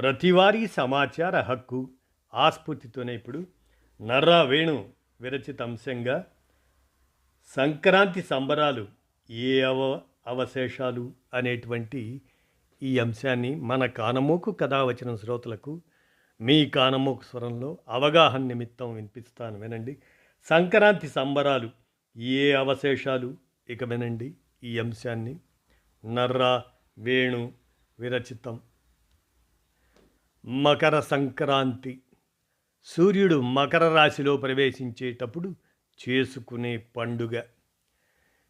ప్రతివారీ సమాచార హక్కు ఆస్ఫూర్తితోనే ఇప్పుడు నర్రా వేణు విరచిత అంశంగా సంక్రాంతి సంబరాలు ఏ అవ అవశేషాలు అనేటువంటి ఈ అంశాన్ని మన కానమోకు కథావచన శ్రోతలకు మీ కానమోకు స్వరంలో అవగాహన నిమిత్తం వినిపిస్తాను. వినండి. సంక్రాంతి సంబరాలు ఏ అవశేషాలు? ఇక వినండి ఈ అంశాన్ని. నర్రా వేణు విరచితం మకర సంక్రాంతి. సూర్యుడు మకర రాశిలో ప్రవేశించేటప్పుడు చేసుకునే పండుగ.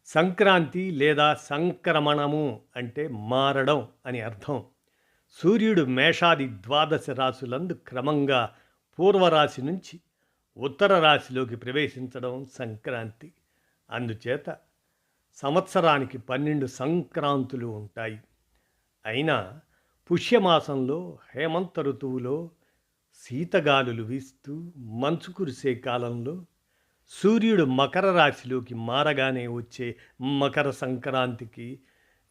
సంక్రాంతి లేదా సంక్రమణము అంటే మారడం అని అర్థం. సూర్యుడు మేషాది ద్వాదశ రాశులందు క్రమంగా పూర్వరాశి నుంచి ఉత్తర రాశిలోకి ప్రవేశించడం సంక్రాంతి. అందుచేత సంవత్సరానికి పన్నెండు సంక్రాంతులు ఉంటాయి. అయినా పుష్యమాసంలో హేమంత ఋతువులో శీతగాలులు వీస్తూ మంచు కురిసే కాలంలో సూర్యుడు మకర రాశిలోకి మారగానే వచ్చే మకర సంక్రాంతికి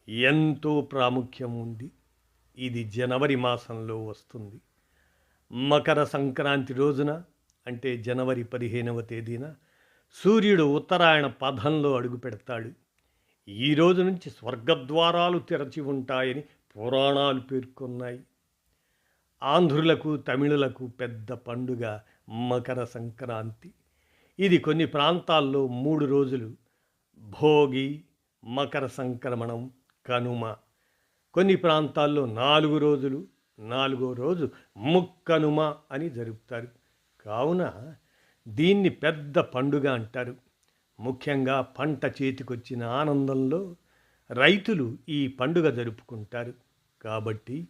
ఎంతో ప్రాముఖ్యం ఉంది. ఇది జనవరి మాసంలో వస్తుంది. మకర సంక్రాంతి రోజున అంటే జనవరి పదిహేనవ తేదీన సూర్యుడు ఉత్తరాయణ పథంలో అడుగు పెడతాడు ఈ రోజు నుంచి స్వర్గద్వారాలు తెరచి ఉంటాయని పురాణాలు పేర్కొన్నాయి. ఆంధ్రులకు తమిళులకు పెద్ద పండుగ మకర సంక్రాంతి. ఇది కొన్ని ప్రాంతాల్లో మూడు రోజులు భోగి మకర సంక్రమణం కనుమ. కొన్ని ప్రాంతాల్లో నాలుగు రోజులు నాలుగో రోజు ముక్కనుమ అని జరుపుతారు. కావున దీన్ని పెద్ద పండుగ అంటారు. ముఖ్యంగా పంట చేతికొచ్చిన ఆనందంలో రైతులు ఈ పండుగ జరుపుకుంటారు. కాబట్టి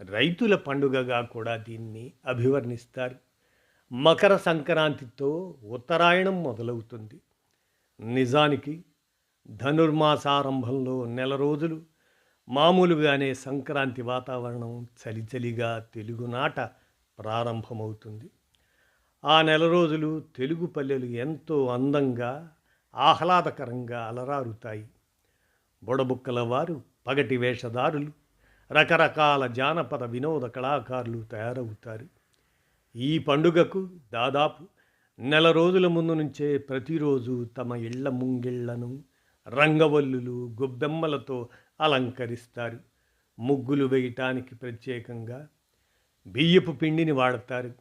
రైతుల పండుగగా కూడా దీన్ని అభివర్ణిస్తారు. మకర సంక్రాంతితో ఉత్తరాయణం మొదలవుతుంది. నిజానికి ధనుర్మాసారంభంలో నెల రోజులు మామూలుగానే సంక్రాంతి వాతావరణం చలిచలిగా తెలుగునాట ప్రారంభమవుతుంది. ఆ నెల రోజులు తెలుగు పల్లెలు ఎంతో అందంగా ఆహ్లాదకరంగా అలరారుతాయి. బుడబుక్కల వారు పగటి వేషధారులు రకరకాల జానపద వినోద కళాకారులు తయారవుతారు. ఈ పండుగకు దాదాపు నెల రోజుల ముందు నుంచే ప్రతిరోజు తమ ఇళ్ళ ముంగిళ్ళను రంగవల్లులు గొబ్బెమ్మలతో అలంకరిస్తారు. ముగ్గులు వేయటానికి ప్రత్యేకంగా బియ్యపు పిండిని వాడతారు.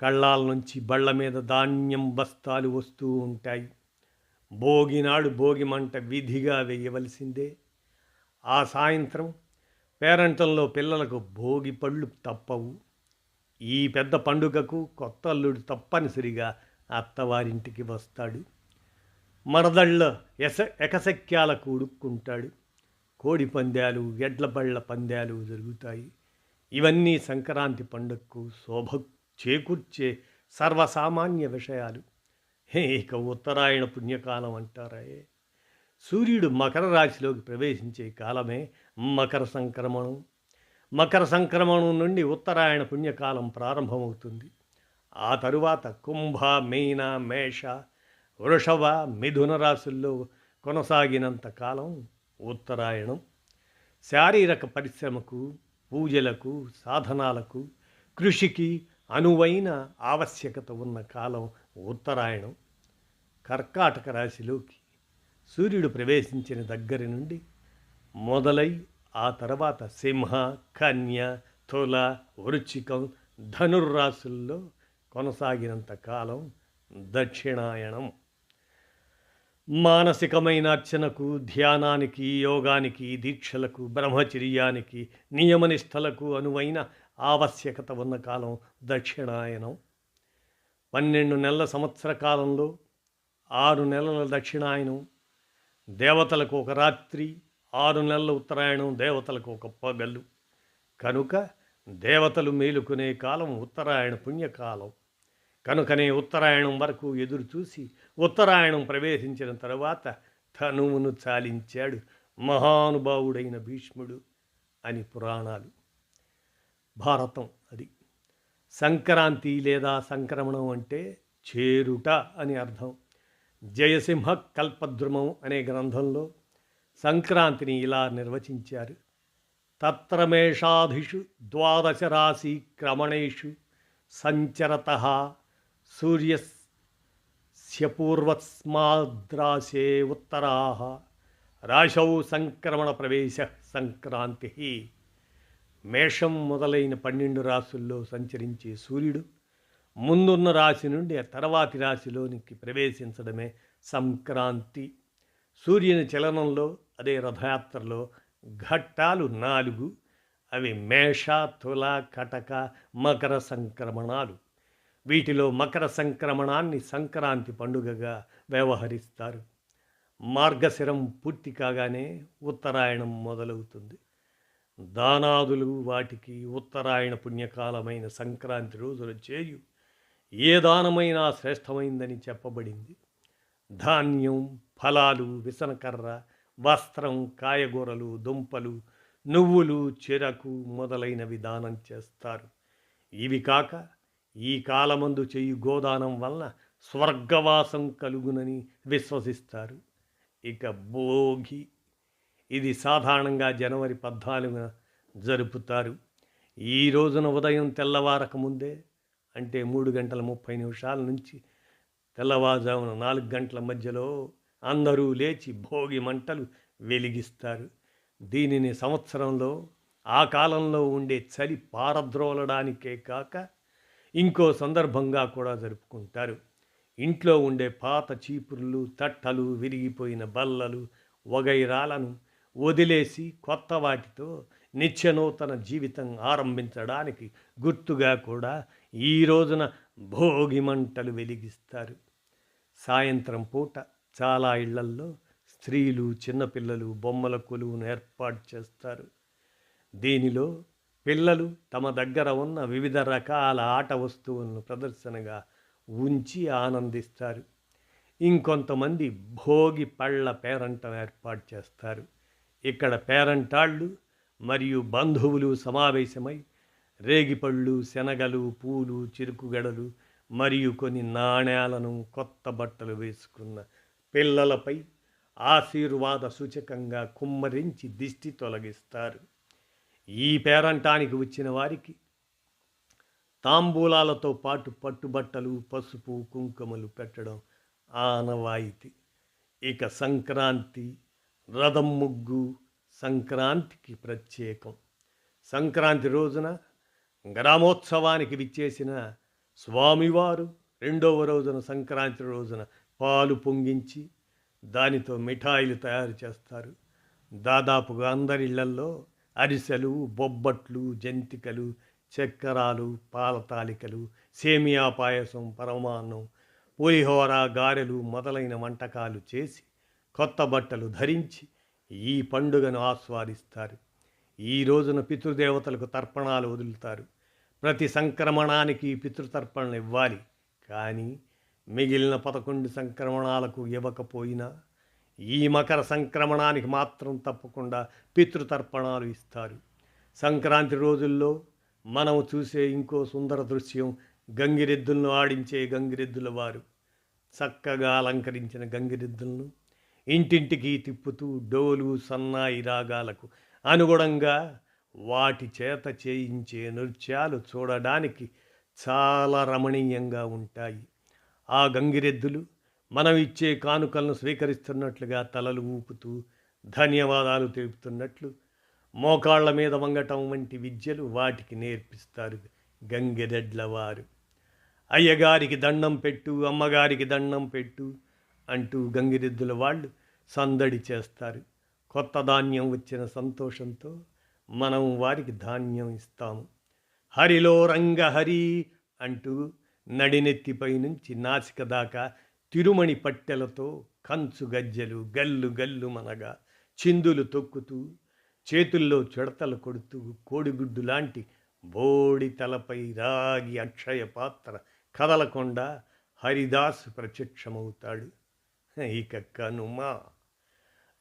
కళ్ళాల నుంచి బళ్ళ మీద ధాన్యం బస్తాలు వస్తూ ఉంటాయి. భోగినాడు భోగి మంట విధిగా వేయవలసిందే. ఆ సాయంత్రం పేరంటంలో పిల్లలకు భోగి పళ్ళు తప్పవు. ఈ పెద్ద పండుగకు కొత్త అల్లుడు తప్పనిసరిగా అత్తవారింటికి వస్తాడు. మరదళ్ళ ఎస ఎకసక్యాలకు ఉడుక్కుంటాడు కోడి పందాలు ఎడ్లబళ్ళ పందాలు జరుగుతాయి. ఇవన్నీ సంక్రాంతి పండుగకు శోభ చేకూర్చే సర్వసామాన్య విషయాలు. ఇక ఉత్తరాయణ పుణ్యకాలం అంటారే. సూర్యుడు మకర రాశిలోకి ప్రవేశించే కాలమే మకర సంక్రమణం. మకర సంక్రమణం నుండి ఉత్తరాయణ పుణ్యకాలం ప్రారంభమవుతుంది. ఆ తరువాత కుంభ మీన మేష వృషభ మిథున రాశుల్లో కొనసాగినంత కాలం ఉత్తరాయణం. శారీరక పరిశ్రమకు పూజలకు సాధనాలకు కృషికి అనువైన ఆవశ్యకత ఉన్న కాలం ఉత్తరాయణం. కర్కాటక రాశిలోకి సూర్యుడు ప్రవేశించిన దగ్గర నుండి మొదలై ఆ తర్వాత సింహ కన్య తుల వృచ్చికం ధనుర్రాశుల్లో కొనసాగినంత కాలం దక్షిణాయనం. మానసికమైన అర్చనకు ధ్యానానికి యోగానికి దీక్షలకు బ్రహ్మచర్యానికి నియమనిష్టలకు అనువైన ఆవశ్యకత ఉన్న కాలం దక్షిణాయనం. పన్నెండు నెలల సంవత్సర కాలంలో ఆరు నెలల దక్షిణాయనం దేవతలకు ఒక రాత్రి ఆరు నెలల ఉత్తరాయణం దేవతలకు ఒక పగలు. కనుక దేవతలు మేలుకునే కాలం ఉత్తరాయణ పుణ్యకాలం. కనుకనే ఉత్తరాయణం వరకు ఎదురు చూసి ఉత్తరాయణం ప్రవేశించిన తరువాత ధనువును చాలించాడు మహానుభావుడైన భీష్ముడు అని పురాణాలు. భారతం అది. సంక్రాంతి లేదా సంక్రమణం అంటే చేరుట అని అర్థం. జయసింహ కల్పద్రుమం అనే గ్రంథంలో సంక్రాంతిని ఇలా నిర్వచించారు. తత్రమేషాధిషు ద్వాదశ రాశి క్రమణేషు సంచరత సూర్యస్యపూర్వస్మాద్రాశే ఉత్తరా రాశౌ సంక్రమణ ప్రవేశ సంక్రాంతి. మేషం మొదలైన పన్నెండు రాశుల్లో సంచరించే సూర్యుడు ముందున్న రాశి నుండి తర్వాతి రాశిలోనికి ప్రవేశించడమే సంక్రాంతి. సూర్యుని చలనంలో అదే రథయాత్రలో ఘట్టాలు నాలుగు. అవి మేష తుల కటక మకర సంక్రమణాలు. వీటిలో మకర సంక్రమణాన్ని సంక్రాంతి పండుగగా వ్యవహరిస్తారు. మార్గశిరం పూర్తి కాగానే ఉత్తరాయణం మొదలవుతుంది. దానాదులు వాటికి ఉత్తరాయణ పుణ్యకాలమైన సంక్రాంతి రోజున చేయు ఏ దానమైనా శ్రేష్టమైందని చెప్పబడింది. ధాన్యం ఫలాలు విసనకర్ర వస్త్రం కాయగూరలు దుంపలు నువ్వులు చెరకు మొదలైనవి దానం చేస్తారు. ఇవి కాక ఈ కాలమందు చెయ్యి గోదానం వలన స్వర్గవాసం కలుగునని విశ్వసిస్తారు. ఇక భోగి. ఇది సాధారణంగా జనవరి పద్నాలుగున జరుపుతారు. ఈ రోజున ఉదయం తెల్లవారక ముందే అంటే మూడు గంటల ముప్పై నిమిషాల నుంచి తెల్లవారుజామున నాలుగు గంటల మధ్యలో అందరూ లేచి భోగి మంటలు వెలిగిస్తారు. దీనిని సంవత్సరంలో ఆ కాలంలో ఉండే చలి పారద్రోలడానికే కాక ఇంకో సందర్భంగా కూడా జరుపుకుంటారు. ఇంట్లో ఉండే పాత చీపుర్లు తట్టలు విరిగిపోయిన బల్లలు వగైరాలను వదిలేసి కొత్త వాటితో నిత్యనూతన జీవితం ఆరంభించడానికి గుర్తుగా కూడా ఈ రోజున భోగి మంటలు వెలిగిస్తారు. సాయంత్రం పూట చాలా ఇళ్ళల్లో స్త్రీలు చిన్నపిల్లలు బొమ్మల కొలువును ఏర్పాటు చేస్తారు. దీనిలో పిల్లలు తమ దగ్గర ఉన్న వివిధ రకాల ఆట వస్తువులను ప్రదర్శనగా ఉంచి ఆనందిస్తారు. ఇంకొంతమంది భోగి పళ్ళ పేరంటం ఏర్పాటు చేస్తారు. ఇక్కడ పేరంటాళ్ళు మరియు బంధువులు సమావేశమై రేగిపళ్ళు శనగలు పూలు చిరుకుగడలు మరియు కొన్ని నాణ్యాలను కొత్త బట్టలు వేసుకున్న పిల్లలపై ఆశీర్వాద సూచకంగా కుమ్మరించి దిష్టి తొలగిస్తారు. ఈ పేరంటానికి వచ్చిన వారికి తాంబూలాలతో పాటు పట్టుబట్టలు పసుపు కుంకుమలు పెట్టడం ఆనవాయితీ. ఇక సంక్రాంతి రథం ముగ్గు సంక్రాంతికి ప్రత్యేకం. సంక్రాంతి రోజున గ్రామోత్సవానికి విచ్చేసిన స్వామివారు రెండవ రోజున సంక్రాంతి రోజున పాలు పొంగించి దానితో మిఠాయిలు తయారు చేస్తారు. దాదాపుగా అందరిళ్ళల్లో అరిసెలు బొబ్బట్లు జంతికలు చక్కెరాలు పాలతాలికలు సేమియా పాయసం పరమాన్నం పులిహోర గారెలు మొదలైన వంటకాలు చేసి కొత్త బట్టలు ధరించి ఈ పండుగను ఆస్వాదిస్తారు. ఈ రోజున పితృదేవతలకు తర్పణాలు వదులుతారు. ప్రతి సంక్రమణానికి పితృతర్పణలు ఇవ్వాలి. కానీ మిగిలిన పదకొండు సంక్రమణాలకు ఇవ్వకపోయినా ఈ మకర సంక్రమణానికి మాత్రం తప్పకుండా పితృతర్పణాలు ఇస్తారు. సంక్రాంతి రోజుల్లో మనం చూసే ఇంకో సుందర దృశ్యం గంగిరెద్దులను ఆడించే గంగిరెద్దుల వారు. చక్కగా అలంకరించిన గంగిరెద్దులను ఇంటింటికి తిప్పుతూ డోలు సన్నాయి రాగాలకు అనుగుణంగా వాటి చేత చేయించే నృత్యాలు చూడడానికి చాలా రమణీయంగా ఉంటాయి. ఆ గంగిరెద్దులు మనం ఇచ్చే కానుకలను స్వీకరిస్తున్నట్లుగా తలలు ఊపుతూ ధన్యవాదాలు తెలుపుతున్నట్లు మోకాళ్ళ మీద వంగటం వంటి విద్యలు వాటికి నేర్పిస్తారు గంగిరెడ్ల వారు అయ్యగారికి దండం పెట్టు అమ్మగారికి దండం పెట్టు అంటూ గంగిరెద్దుల వాళ్ళు సందడి చేస్తారు. కొత్త ధాన్యం వచ్చిన సంతోషంతో మనం వారికి ధాన్యం ఇస్తాము. హరిలో రంగహరి అంటూ నడినెత్తిపై నుంచి నాసిక దాకా తిరుమణి పట్టెలతో కంచు గజ్జెలు గల్లు గల్లు మనగా చిందులు తొక్కుతూ చేతుల్లో చెడతలు కొడుతూ కోడిగుడ్డు లాంటి బోడి తలపై రాగి అక్షయ పాత్ర కదలకుండా హరిదాసు ప్రత్యక్షమవుతాడు. ఇక కనుమ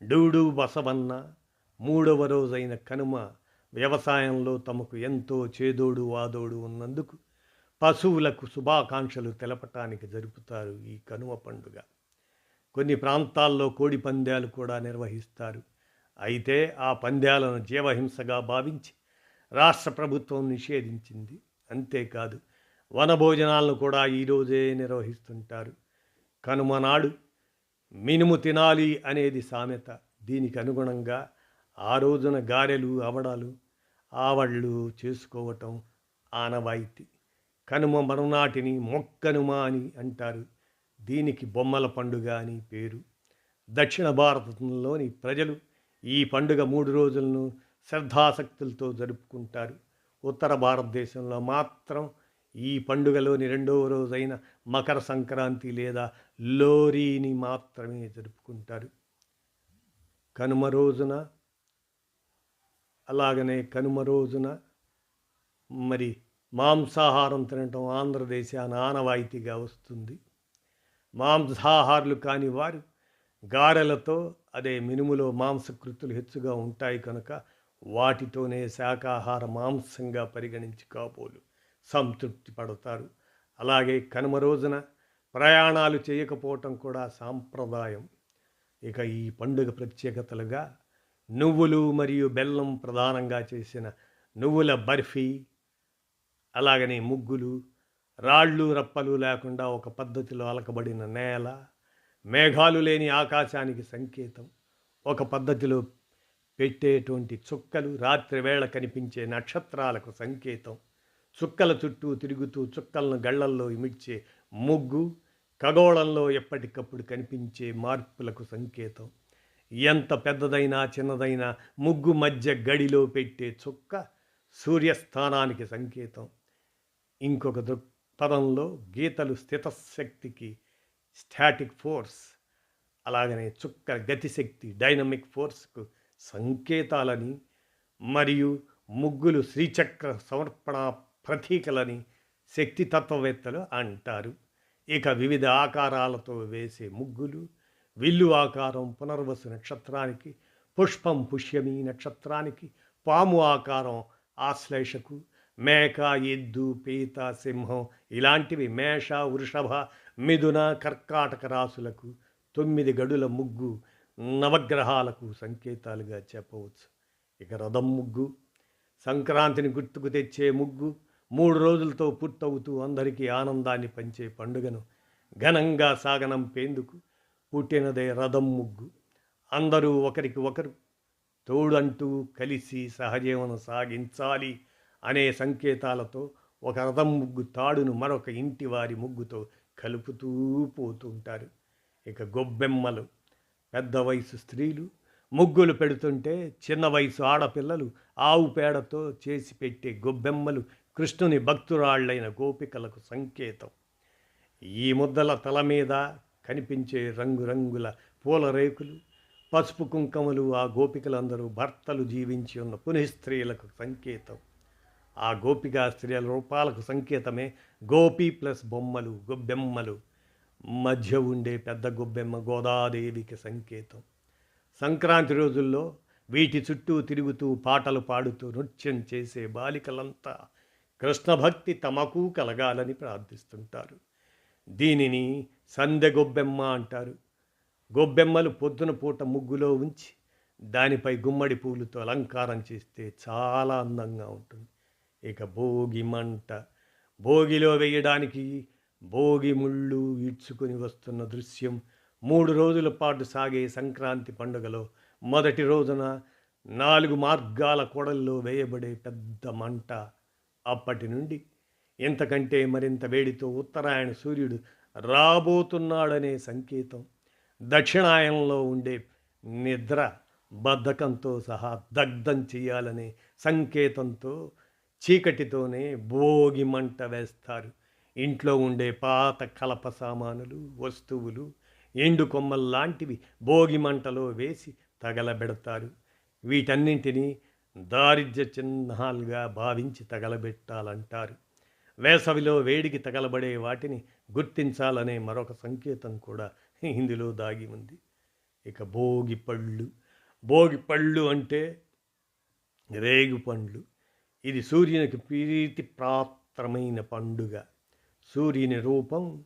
డూడు బసవన్న మూడవ రోజైన కనుమ వ్యవసాయంలో తమకు ఎంతో చేదోడు వాదోడు ఉన్నందుకు పశువులకు శుభాకాంక్షలు తెలపటానికి జరుపుతారు ఈ కనుమ పండుగ. కొన్ని ప్రాంతాల్లో కోడి పందాలు కూడా నిర్వహిస్తారు. అయితే ఆ పందాలను జీవహింసగా భావించి రాష్ట్ర ప్రభుత్వం నిషేధించింది. అంతేకాదు వనభోజనాలను కూడా ఈరోజే నిర్వహిస్తుంటారు. కనుమ నాడు మినుము తినాలి అనేది సామెత. దీనికి అనుగుణంగా ఆ రోజున గారెలు అవడాలు ఆవళ్ళు చేసుకోవటం ఆనవాయితీ. కనుమ మరునాటిని మొక్కనుమ అని అంటారు. దీనికి బొమ్మల పండుగ అని పేరు. దక్షిణ భారతంలోని ప్రజలు ఈ పండుగ మూడు రోజులను శ్రద్ధాసక్తులతో జరుపుకుంటారు. ఉత్తర భారతదేశంలో మాత్రం ఈ పండుగలోని రెండవ రోజైన మకర సంక్రాంతి లేదా లోరీని మాత్రమే జరుపుకుంటారు. కనుమ రోజున అలాగనే కనుమ రోజున మరి మాంసాహారం తినటం ఆంధ్రదేశాన ఆనవాయితీగా వస్తుంది. మాంసాహారులు కాని వారు గారెలతో అదే మినుములో మాంసకృతులు హెచ్చుగా ఉంటాయి కనుక వాటితోనే శాకాహార మాంసంగా పరిగణించి కాబోలు సంతృప్తి పడతారు. అలాగే కనుమ రోజున ప్రయాణాలు చేయకపోవటం కూడా సాంప్రదాయం. ఇక ఈ పండుగ ప్రత్యేకతలుగా నువ్వులు మరియు బెల్లం ప్రధానంగా చేసిన నువ్వుల బర్ఫీ అలాగనే ముగ్గులు రాళ్ళు రప్పలు లేకుండా ఒక పద్ధతిలో అలకబడిన నేల మేఘాలు లేని ఆకాశానికి సంకేతం ఒక పద్ధతిలో పెట్టేటువంటి చుక్కలు రాత్రి వేళ కనిపించే నక్షత్రాలకు సంకేతం చుక్కల చుట్టూ తిరుగుతూ చుక్కలను గళ్ళల్లో ఇమిడ్చే ముగ్గు ఖగోళంలో ఎప్పటికప్పుడు కనిపించే మార్పులకు సంకేతం. ఎంత పెద్దదైనా చిన్నదైనా ముగ్గు మధ్య గడిలో పెట్టే చుక్క సూర్యస్థానానికి సంకేతం. ఇంకొక దృక్పథంలో గీతలు స్థితశక్తికి స్టాటిక్ ఫోర్స్ అలాగనే చుక్క గతిశక్తి డైనమిక్ ఫోర్స్కు సంకేతాలని మరియు ముగ్గులు శ్రీచక్ర సమర్పణ ప్రతీకలని శక్తి తత్వవేత్తలు అంటారు. ఇక వివిధ ఆకారాలతో వేసే ముగ్గులు విల్లు ఆకారం పునర్వసు నక్షత్రానికి పుష్పం పుష్యమి నక్షత్రానికి పాము ఆకారం ఆశ్లేషకు మేక ఎద్దు పీత సింహం ఇలాంటివి మేష వృషభ మిథున కర్కాటక రాసులకు తొమ్మిది గడుల ముగ్గు నవగ్రహాలకు సంకేతాలుగా చెప్పవచ్చు. ఇక రథం ముగ్గు సంక్రాంతిని గుర్తుకు తెచ్చే ముగ్గు మూడు రోజులతో పూర్తవుతూ అందరికీ ఆనందాన్ని పంచే పండుగను ఘనంగా సాగనంపేందుకు పుట్టినదే రథం ముగ్గు. అందరూ ఒకరికి ఒకరు తోడంటూ కలిసి సహజీవనం సాగించాలి అనే సంకేతాలతో ఒక రథం ముగ్గు తాడును మరొక ఇంటి వారి ముగ్గుతో కలుపుతూ పోతుంటారు ఇక గొబ్బెమ్మలు పెద్ద వయసు స్త్రీలు ముగ్గులు పెడుతుంటే చిన్న వయసు ఆడపిల్లలు ఆవు పేడతో చేసి పెట్టే గొబ్బెమ్మలు కృష్ణుని భక్తురాళ్ళైన గోపికలకు సంకేతం. ఈ ముద్దల తల మీద కనిపించే రంగురంగుల పూల రేకులు పసుపు కుంకములు ఆ గోపికలందరూ భర్తలు జీవించి ఉన్న పునిస్త్రీలకు సంకేతం. ఆ గోపికా స్త్రీల రూపాలకు సంకేతమే గోపి ప్లస్ బొమ్మలు గొబ్బెమ్మలు. మధ్య ఉండే పెద్ద గొబ్బెమ్మ గోదాదేవికి సంకేతం. సంక్రాంతి రోజుల్లో వీటి చుట్టూ తిరుగుతూ పాటలు పాడుతూ నృత్యం చేసే బాలికలంతా కృష్ణ భక్తి తమకు కలగాలని ప్రార్థిస్తుంటారు. దీనిని సందె గొబ్బెమ్మ అంటారు. గొబ్బెమ్మలు పొద్దున పూట ముగ్గులో ఉంచి దానిపై గుమ్మడి పూలతో అలంకారం చేస్తే చాలా అందంగా ఉంటుంది. ఇక భోగి మంట. భోగిలో వేయడానికి భోగి ముళ్ళు ఈడ్చుకొని వస్తున్న దృశ్యం మూడు రోజుల పాటు సాగే సంక్రాంతి పండుగలో మొదటి రోజున నాలుగు మార్గాల కొడల్లో వేయబడే పెద్ద మంట. అప్పటి నుండి. ఇంతకంటే మరింత వేడితో ఉత్తరాయణ సూర్యుడు రాబోతున్నాడనే సంకేతం. దక్షిణాయనంలో ఉండే నిద్ర బద్ధకంతో సహా దగ్ధం చేయాలనే సంకేతంతో చీకటితోనే భోగి మంట వేస్తారు. ఇంట్లో ఉండే పాత కలప సామానులు వస్తువులు ఎండు కొమ్మల్లాంటివి భోగి మంటలో వేసి తగలబెడతారు. వీటన్నింటినీ దారిద్ర్య చిహ్నాలుగా భావించి తగలబెట్టాలంటారు. వేసవిలో వేడికి తగలబడే వాటిని గుర్తించాలనే మరొక సంకేతం కూడా ఇందులో దాగి ఉంది. ఇక భోగి పళ్ళు. భోగి పళ్ళు అంటే రేగు పండ్లు. ఇది సూర్యునికి ప్రీతి ప్రాత్రమైన పండుగ. సూర్యుని రూపం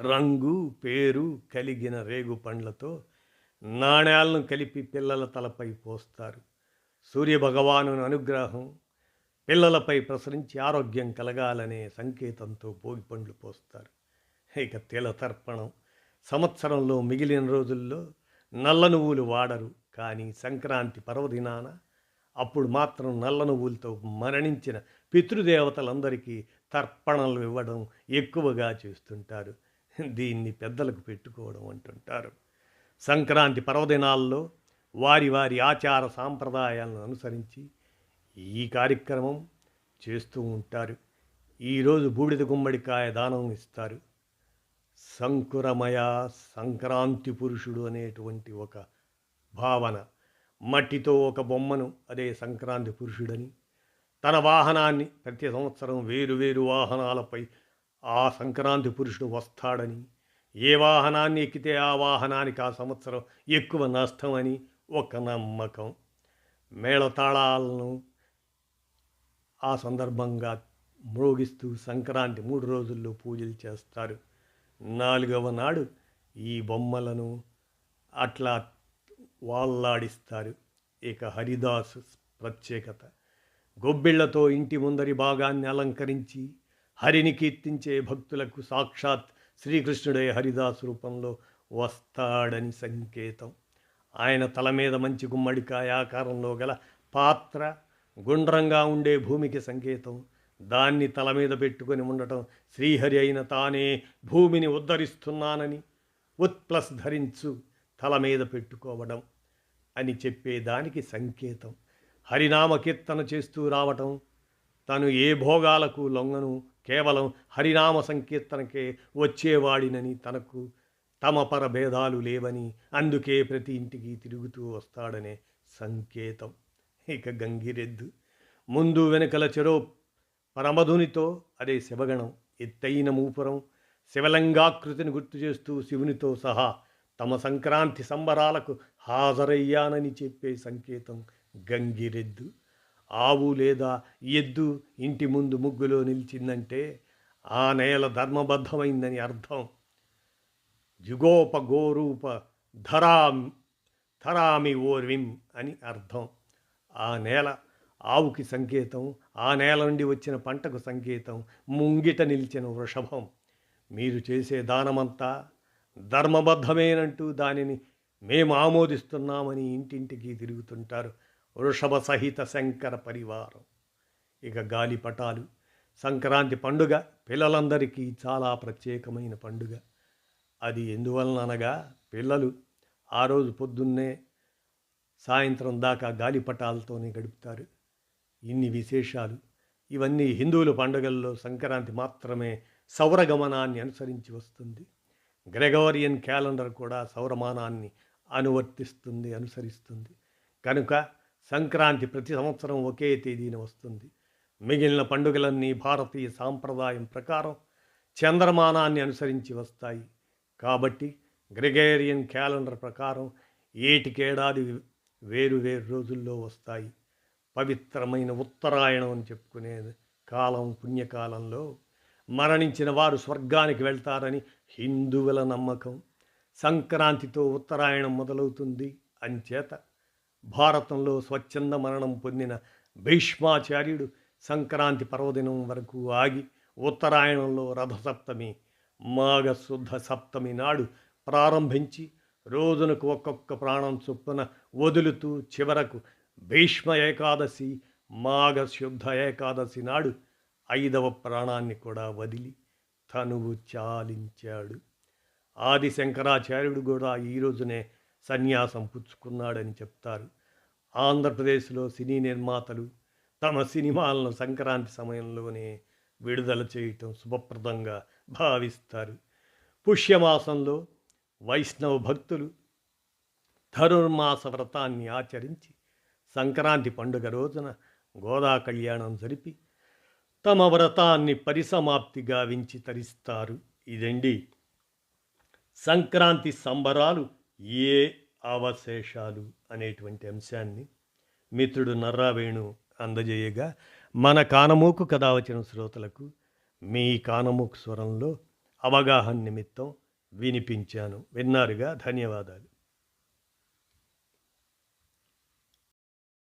రంగు పేరు కలిగిన రేగు పండ్లతో నాణ్యాలను కలిపి పిల్లల తలపై పోస్తారు. సూర్యభగవాను అనుగ్రహం పిల్లలపై ప్రసరించి ఆరోగ్యం కలగాలనే సంకేతంతో భోగి పండ్లు పోస్తారు. ఇక తిల తర్పణం సంవత్సరంలో మిగిలిన రోజుల్లో నల్ల నువ్వులు వాడరు. కానీ సంక్రాంతి పర్వదినాన అప్పుడు మాత్రం నల్ల నువ్వులతో మరణించిన పితృదేవతలందరికీ తర్పణలు ఇవ్వడం ఎక్కువగా చేస్తుంటారు. దీన్ని పెద్దలకు పెట్టుకోవడం అంటుంటారు. సంక్రాంతి పర్వదినాల్లో వారి వారి ఆచార సాంప్రదాయాలను అనుసరించి ఈ కార్యక్రమం చేస్తూ ఉంటారు. ఈరోజు బూడిద గుమ్మడికాయ దానం ఇస్తారు. సంకురమయ సంక్రాంతి పురుషుడు అనేటువంటి ఒక భావన. మట్టితో ఒక బొమ్మను అదే సంక్రాంతి పురుషుడని తన వాహనాన్ని ప్రతి సంవత్సరం వేరు వేరు వాహనాలపై ఆ సంక్రాంతి పురుషుడు వస్తాడని ఏ వాహనాన్ని ఎక్కితే ఆ వాహనానికి ఆ సంవత్సరం ఎక్కువ నష్టమని ఒక నమ్మకం. మేళతాళాలను ఆ సందర్భంగా మ్రోగిస్తూ సంక్రాంతి మూడు రోజుల్లో పూజలు చేస్తారు. నాలుగవ నాడు ఈ బొమ్మలను అట్లా వాళ్ళాడిస్తారు ఇక హరిదాసు ప్రత్యేకత. గొబ్బిళ్ళతో ఇంటి ముందరి భాగాన్ని అలంకరించి హరిని కీర్తించే భక్తులకు సాక్షాత్ శ్రీకృష్ణుడే హరిదాసు రూపంలో వస్తాడని సంకేతం. ఆయన తల మీద మంచి గుమ్మడికాయ ఆకారంలో గల పాత్ర గుండ్రంగా ఉండే భూమికి సంకేతం. దాన్ని తల మీద పెట్టుకొని ఉండటం శ్రీహరి అయిన తానే భూమిని ఉద్ధరిస్తున్నానని ఉత్ప్లస్ ధరించు తల మీద పెట్టుకోవడం అని చెప్పేదానికి సంకేతం. హరినామ కీర్తన చేస్తూ రావటం తను ఏ భోగాలకు లొంగను కేవలం హరినామ సంకీర్తనకే వచ్చేవాడినని తనకు తమ పరభేదాలు లేవని అందుకే ప్రతి ఇంటికి తిరుగుతూ వస్తాడనే సంకేతం. ఇక గంగిరెద్దు ముందు వెనుకల చెరో పరమధునితో అదే శివగణం ఎత్తైన మూపురం శివలింగాకృతిని గుర్తు చేస్తూ శివునితో సహా తమ సంక్రాంతి సంబరాలకు హాజరయ్యానని చెప్పే సంకేతం గంగిరెద్దు. ఆవు లేదా ఎద్దు ఇంటి ముందు ముగ్గులో నిలిచిందంటే ఆ నేల ధర్మబద్ధమైందని అర్థం. జిగోపగోరూప ధరాం ధరామి ఓర్విం అని అర్థం. ఆ నేల ఆవుకి సంకేతం ఆ నేల నుండి వచ్చిన పంటకు సంకేతం ముంగిట నిలిచిన వృషభం. మీరు చేసే దానమంతా ధర్మబద్ధమేనంటూ దానిని మేము ఆమోదిస్తున్నామని ఇంటింటికి తిరుగుతుంటారు వృషభ సహిత శంకర పరివారం. ఇక గాలిపటాలు సంక్రాంతి పండుగ పిల్లలందరికీ చాలా ప్రత్యేకమైన పండుగ. అది ఎందువలన అనగా పిల్లలు ఆ రోజు పొద్దున్నే సాయంత్రం దాకా గాలిపటాలతోనే గడుపుతారు. ఇన్ని విశేషాలు. ఇవన్నీ హిందువుల పండుగల్లో సంక్రాంతి మాత్రమే సౌరగమనాన్ని అనుసరించి వస్తుంది. గ్రెగోరియన్ క్యాలెండర్ కూడా సౌరమానాన్ని అనువర్తిస్తుంది అనుసరిస్తుంది. కనుక సంక్రాంతి ప్రతి సంవత్సరం ఒకే తేదీన వస్తుంది. మిగిలిన పండుగలన్నీ భారతీయ సాంప్రదాయం ప్రకారం చంద్రమానాన్ని అనుసరించి వస్తాయి. కాబట్టి గ్రెగేరియన్ క్యాలెండర్ ప్రకారం ఏటికేడాది వేరు వేరు రోజుల్లో వస్తాయి. పవిత్రమైన ఉత్తరాయణం అని చెప్పుకునే కాలం పుణ్యకాలంలో మరణించిన వారు స్వర్గానికి వెళ్తారని హిందువుల నమ్మకం. సంక్రాంతితో ఉత్తరాయణం మొదలవుతుంది. అంచేత భారతంలో స్వచ్ఛంద మరణం పొందిన భీష్మాచార్యుడు సంక్రాంతి పర్వదినం వరకు ఆగి ఉత్తరాయణంలో రథసప్తమి మాఘశుద్ధ సప్తమి నాడు ప్రారంభించి రోజునకు ఒక్కొక్క ప్రాణం చొప్పున వదులుతూ చివరకు భీష్మ ఏకాదశి మాఘశుద్ధ ఏకాదశి నాడు ఐదవ ప్రాణాన్ని కూడా వదిలి తనువు చాలించాడు. ఆది శంకరాచార్యుడు కూడా ఈ రోజునే సన్యాసం పుచ్చుకున్నాడని చెప్తారు. ఆంధ్రప్రదేశ్లో సినీ నిర్మాతలు తమ సినిమాలను సంక్రాంతి సమయంలోనే విడుదల చేయటం శుభప్రదంగా భావిస్తారు. పుష్యమాసంలో వైష్ణవ భక్తులు ధనుర్మాస వ్రతాన్ని ఆచరించి సంక్రాంతి పండుగ రోజున గోదా కళ్యాణం జరిపి తమ వ్రతాన్ని పరిసమాప్తి గావించి తరిస్తారు ఇదండి సంక్రాంతి సంబరాలు ఏ అవశేషాలు అనేటువంటి అంశాన్ని మిత్రుడు నర్రావేణు అందజేయగా మన కానమూకు కథ వచ్చిన శ్రోతలకు మీ కానముక్ స్వరంలో అవగాహన నిమిత్తం వినిపించాను. విన్నారుగా? ధన్యవాదాలు.